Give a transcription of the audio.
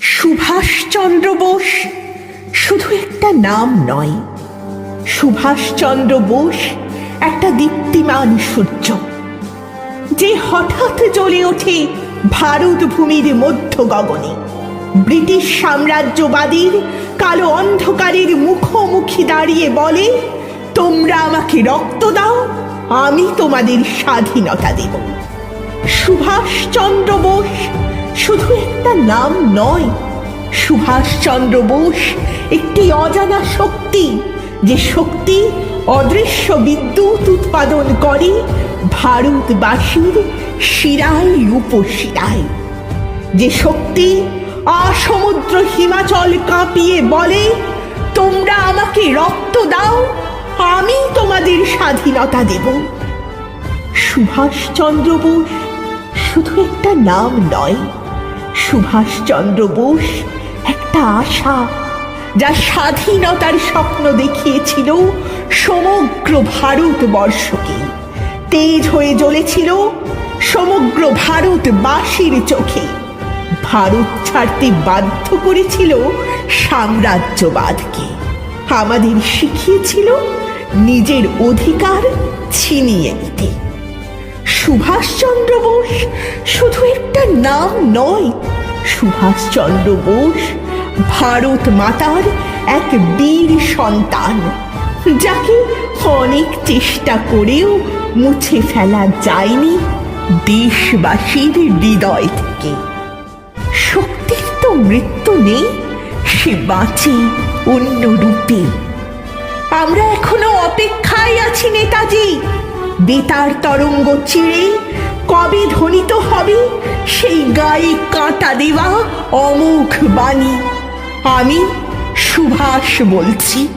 সুভাষচন্দ্র বোস শুধু একটা নাম নয়। সুভাষচন্দ্র বোস একটা দীপ্তিমান সূর্য। যে হঠাৎ জ্বলে ওঠে ভারত ভূমির মধ্য গগনে। ব্রিটিশ সাম্রাজ্যবাদীর কালো অন্ধকারের মুখোমুখি দাঁড়িয়ে বলে, তোমরা আমাকে রক্ত দাও, আমি তোমাদের স্বাধীনতা দেব। সুভাষচন্দ্র বোস শুধু একটা নাম নয়। সুভাষচন্দ্র বোস একটি অজানা শক্তি, যে শক্তি অদৃশ্য বিদ্যুৎ উৎপাদন করে ভারতবাসীর শিরায় উপশিরায়। যে শক্তি আসমুদ্র হিমাচল কাঁপিয়ে বলে, তোমরা আমাকে রক্ত দাও, আমি তোমাদের স্বাধীনতা দেব। সুভাষচন্দ্র বোস শুধু একটা নাম নয়, সুভাষচন্দ্র বোস একটা আশা যা স্বাধীনতার স্বপ্ন দেখিয়েছিল সমগ্র ভারতবর্ষকে। তেজ হয়ে জ্বলেছিল সমগ্র ভারতবাসীর চোখে। ভারত ছাড়তে বাধ্য করেছিল সাম্রাজ্যবাদকে। আমাদের শিখিয়েছিল নিজের অধিকার ছিনিয়ে নিতে। সুভাষচন্দ্র বোস? শুধু একটা নাম নয়। সুভাষচন্দ্র বোস ভারত মাতার এক বীর সন্তান, যাকে অনেক চেষ্টা করেও মুছে ফেলা যায়নি দেশবাসীর হৃদয় থেকে। শক্তির তো মৃত্যু নেই, সে বাঁচে অন্য রূপে। আমরা এখনও অপেক্ষায় আছি নেতাজি। বেতার তরঙ্গ চিড়ে কবে ধ্বনিত হবে? সেই গায়ে কাঁটা দেওয়া অমুখ বাণী আমি সুভাষ বলছি।